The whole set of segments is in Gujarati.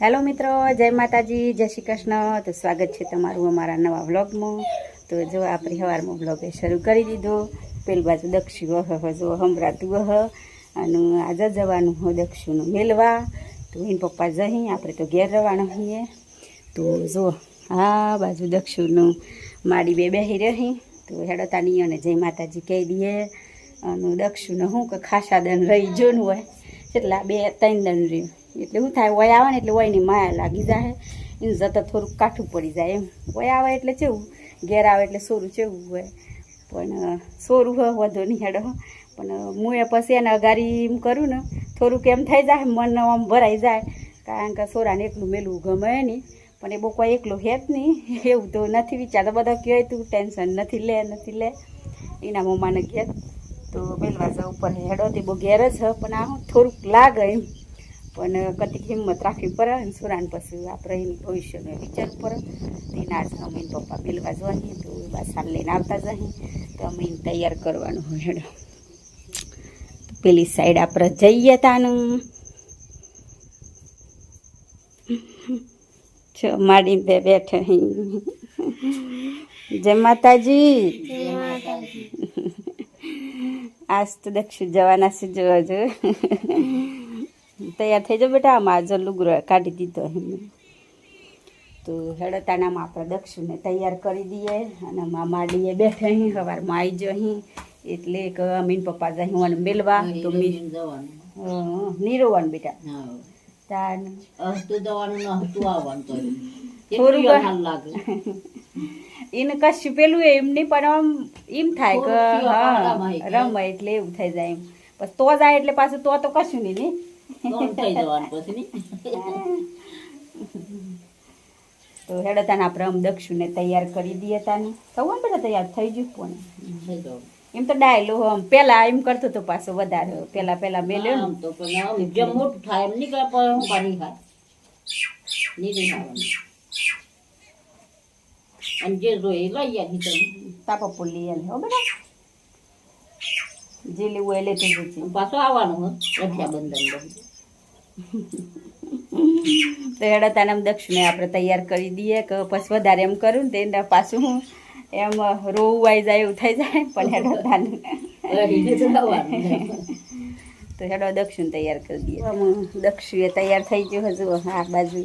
હેલો મિત્રો, જય માતાજી, જય શ્રી કૃષ્ણ. તો સ્વાગત છે તમારું અમારા નવા વ્લોગમાં. તો જો આપણે સવારમાં વ્લોગે શરૂ કરી દીધો. પેલી બાજુ દક્ષિણ વહ જો હમરાતું વહ. અને આજે જવાનું હો દક્ષિણનું મેલવા. તો એન પપ્પા જહી, આપણે તો ઘેર રવાના હોઈએ. તો જો આ બાજુ દક્ષિણનું માડી બે બેહી રહી. તો હેડતાની અને જય માતાજી કહી દઈએ. અને દક્ષિણ હું કે ખાસા દન રહી જોનું હોય. એટલા બે ત્રણ દન રહ્યું. એટલે શું થાય, વય આવે ને એટલે વયની માયા લાગી જાય એને જતા થોડુંક કાઠું પડી જાય એમ. વય આવે એટલે ચેવું, ઘેર આવે એટલે સોરું ચેવું હોય. પણ સોરું હોય વધો નહીં હેડો. પણ હું એ પછી એને અગારી એમ કરું ને, થોડુંક એમ થઈ જાય મન આમ ભરાઈ જાય. કારણ કે સોરાને એકલું મેલું ગમે નહીં. પણ એ બહુ કોઈ એકલું હેત નહીં. એવું તો નથી વિચારતો. બધા કહે તું ટેન્શન નથી લે નથી લે. એના મમ્માને ઘેર. તો જાવ ઉપર હેડો તે બહુ ઘેર જ હ. પણ આ થોડુંક લાગે એમ. પણ કતિક હિંમત રાખવી પડે અને સુરાન પછી આપણે એની ભવિષ્યનો વિચાર પડે. તેના જ અમે એના પપ્પા મેલવા જવાની તો બસ સાલ લઈને આવતા જઈએ તો અમે એને તૈયાર કરવાનું હોય પેલી સાઈડ આપણે જઈએ તાનું. છો માડી બે બેઠે જય માતાજી. આજ તો દક્ષિણ જવાના છે જોવા જો. તૈયાર થઈ જાઓ બેટા. આમાં જો લુગરો કાઢી દીધો એમ તો હેડતાનામાં આપણે દક્ષિણને તૈયાર કરી દઈએ અને માં માડીએ બેઠે અહીં સવારમાં આવી જો અહીં એટલે કે અમીન પપ્પા જાય હું મેલવા. તો મી નીરોવાનું બેટા. તાન હસતું જવાનું હસતું આવવાનું એને કશું પેલું એમ નહીં પણ આમ એમ થાય કે હા રમાય એટલે એવું થઈ જાય એમ. તો જાય એટલે પાછું તો તો કશું નહીં ને. દોડ થઈ જવાનું પછી નહીં તો હેડતાને આપણે આમ દક્ષુને તૈયાર કરી દઈએ તાને. કહું બધા તૈયાર થઈ ગયું પણ. એમ તો ડાયલો આમ પેલા એમ કરતો તો પાછો વધારે પેલા પેલા મેલ્યો આમ તો જે મોટું થાય એમ નીકળે પણ હું પાણી ખાય નીકળી ખાવાનું. અને જે એ લઈ આવી તમે તાપા લઈ એમ હો બેટા જે લેવું એ લેતું પાછો પાછું આવવાનું રક્ષાબંધન બધું તો હેડતાને આમ દક્ષિણે આપણે તૈયાર કરી દઈએ કે પછી વધારે એમ કરું ને તે પાછું હું એમ રોવું આવી જાય એવું થઈ જાય પણ હેડતાને રહીને તો હેડો દક્ષિણ તૈયાર કરી દઈએ. આમ દક્ષિણે તૈયાર થઈ ગયું હજુ આ બાજુ.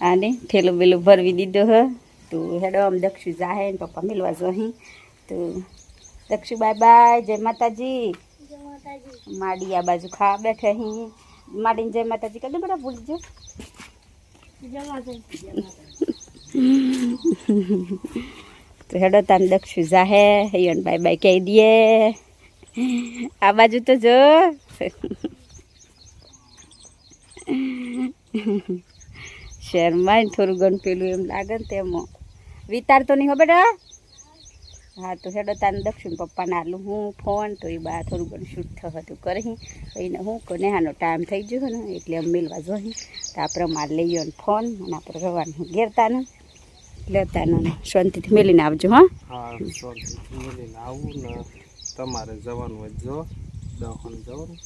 આને ઠેલો બેલો ભરવી દીધો હ. તો હેડો આમ દક્ષિણ જાહે ને પપ્પા મિલવા જો અહીં તો દક્ષિણ બાય બાય જય માતાજી. માડી આ બાજુ ખા બેઠે અહીં માડીને જય માતાજી કરી બધા બેટા ભૂલી તો હેડો તાન દક્ષુ જાહે હિયન બાય બાય કહી દઈએ આ બાજુ તો જો. શહેરમાં થોડું ઘણું પેલું એમ લાગે ને તેમાં. વિતાર તો નહીં હો બેટા? હા તો હેડો તાન દક્ષિણ પપ્પાને આલું. હું ફોન તો એ બા થોડું ઘણું શૂટ હતું કરી. એને હું કોને આનો ટાઈમ થઈ ગયો ને એટલે અમે મેળવા જોઈ તો આપણે માર લઈ ને ફોન અને આપણે રવાનું ઘેરતાનું લેતાનું શાંતિથી મેલીને આવજો હા. હા શાંતિથી મેલીને આવું ને તમારે જવાનું હોય જો દહન જવાનું.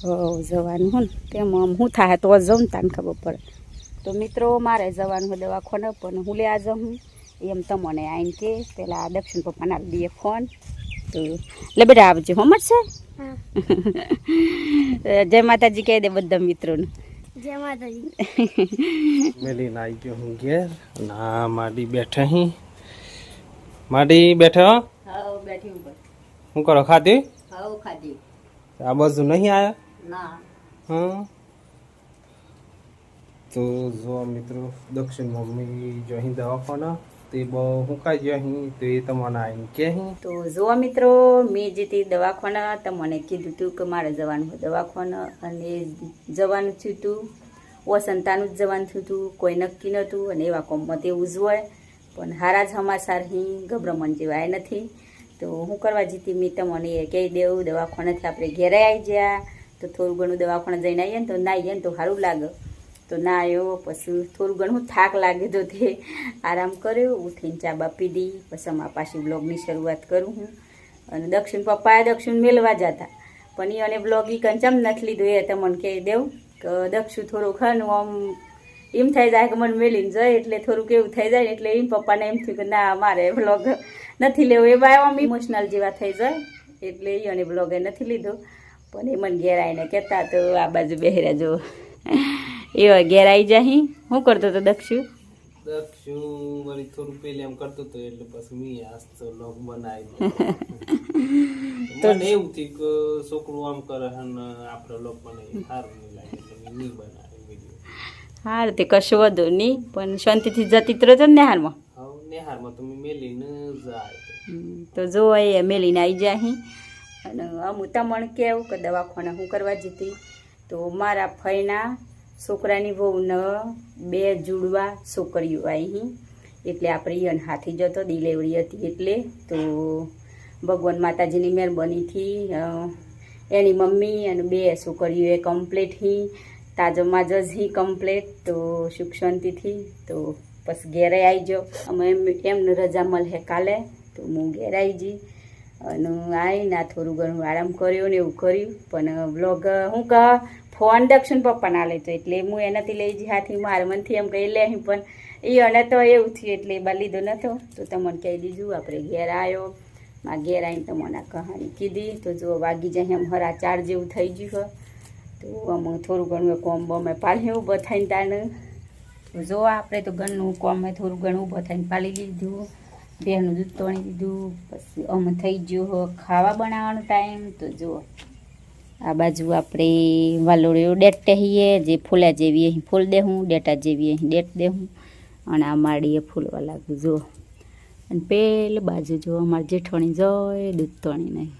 હો જવાનું હોય ને તેમાં શું થાય તો જાઉં ને તાને ખબર પડે. તો મિત્રો મારે જવાનું હોય દવાખાને પણ હું લે આ જાઉં એમ તમને આવીને કે પેલા દક્ષિણ પપ્પાના દઈએ ફોન. તો લે બેટા આવજો હો. મળશે જય માતાજી કહી દે બધા મિત્રોને. જય માતાજી. મેલીને આવી ગયો હું ઘેર ના માડી બેઠે હી. માડી બેઠે હો? બેઠી ઉપર હું કરો ખાધી? હા ખાધી. આ બાજુ નહીં આવ્યા ના. હા તો જો મિત્રો દક્ષિણ મમ્મી જો અહીં દવાખાના તે મિત્રો, મેં જે દવાખાના, તમને કીધું હતું કે મારે જવાનું દવાખાના, અને જવાનું થયું હતું વસંતાનું જ જવાનું થયું હતું કોઈ નક્કી નહોતું, અને એવા કોમમાં તેવું જ હોય. પણ હારા જ હમાસાર અહીં ગભરામણ જેવાય નથી. તો હું કરવા જીતી મેં તમને એ કહી દેવું, દવાખાનાથી આપણે ઘેરે આવી ગયા તો થોડું ઘણું દવાખાના જઈને આવીએ ને તો ના આવીએ ને તો સારું લાગે. તો ના આવ્યો પછી થોડું ઘણું થાક લાગે તો તે આરામ કર્યો, ઉઠીને ચા બાપી દઈ પછી અમારા પાછી બ્લોગની શરૂઆત કરું હું. અને દક્ષિણ પપ્પાએ દક્ષિણ મેળવા જતા. પણ એ અને બ્લોગ એ કંચમ નથી લીધું, એ તો મને કહી દેવું કે દક્ષુ થોડું ખાનું આમ એમ થઈ જાય કે મને મેલીને જાય, એટલે થોડુંક એવું થઈ જાય, એટલે એમ પપ્પાને એમ થયું કે ના, મારે બ્લોગ નથી લેવો. એ બાય આમ ઇમોશનલ જેવા થઈ જાય, એટલે એ અને બ્લોગે નથી લીધો. પણ એ મને ઘેર આવીને કહેતા તો આ બાજુ બહેરા જો એવા ઘેર આવી જાય શું કરતો તો દક્ષુ? દક્ષુ વળી થોડું પેલી એમ કરતો હતો એટલે પછી મી આસ્તો તો લોક બનાવી દીધો. એવું થયું કે છોકરું આમ કરે અને આપણે લોક બનાવી સારું નહીં લાગે એટલે મેં બનાવી હાર તે કશું વધુ નહીં પણ શાંતિથી જતી તો રહેતો ને હારમાં નેહારમાં તમે મેલી મેલીને જાય તો. જો એ મેલીને આવી જાય અને અમુક તમને કેવું કે દવાખાને હું કરવા જતી. તો મારા ફઈના છોકરાની વહુને બે જુડવા છોકરીઓ આવી એટલે આપણે ઈયન હાથી જતો, ડિલેવરી હતી એટલે તો ભગવાન માતાજીની મહેરબાનીથી એની મમ્મી અને બે છોકરીઓએ કમ્પ્લેટ હી તાજો માજો જ હી કમ્પ્લીટ. તો સુખ શાંતિથી તો બસ ઘેરે આવી જાઓ અમે એમ એમને રજા મળે કાલે, તો હું ઘેર આવી જઈ અને આવીને થોડું ઘણું આરામ કર્યો ને એવું કર્યું. પણ બ્લોગ હું ક ફોન દક્ષિણ પપ્પાના લેતો એટલે હું એનાથી લઈ જઈ હાથી મારે મનથી એમ કહી લે પણ એ અને તો એવું થયું એટલે બા લીધો નતો. તો તમને કહી દીધું, આપણે ઘેર આવ્યો માં ઘેર આવીને તમને આ કહાની કીધી. તો જો વાગી જાય એમ હરા ચાર જેવું થઈ ગયું હોય તો અમે થોડું ઘણું કોમ બમે પાલ્યું ઊભો થઈને તાને તો જો આપણે તો ઘરનું કોમે થોડું ઘણું ઊભો થઈને પાલી લીધું. બેનું દૂધ તોણી દીધું. પછી અમે થઈ ગયું ખાવા બનાવવાનો ટાઈમ. તો જુઓ આ બાજુ આપણે વાલોળીઓ ડેટ ટહીએ જે ફૂલા જેવી અહીં ફૂલ દેહું, ડેટા જેવી અહીં ડેટ દેહું. અને આ માળીએ ફૂલવા લાગ્યું, જુઓ. અને પેલી બાજુ જો અમારે જેઠવણી જોય દૂધ નહીં.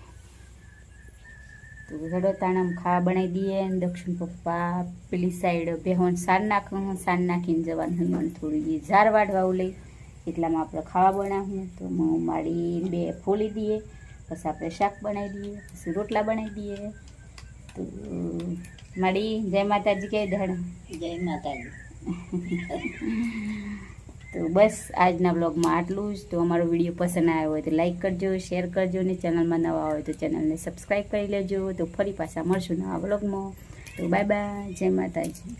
તો ઘડો તાણામ ખાવા બનાવી દઈએ અને દક્ષિણ પપ્પા પેલી સાઈડ બેહોન સાર નાખું સાર નાખીને જવાનું મને થોડી ઝાર વાઢવા લઈ એટલામાં આપણે ખાવા બનાવું, તો હું માળી બે ફોલી દઈએ, પછી આપણે શાક બનાવી દઈએ, પછી રોટલા બનાવી દઈએ. તો મારી જય માતાજી કહી ધણ. જય માતાજી. તો બસ આજના બ્લોગમાં આટલું જ. તો અમારો વીડિયો પસંદ આવ્યો હોય તો લાઈક કરજો શેર કરજો ને ચેનલમાં નવા હોય તો ચેનલને સબસ્ક્રાઈબ કરી લેજો. તો ફરી પાછા મળશું નવા બ્લોગમાં તો બાય બાય. જય માતાજી.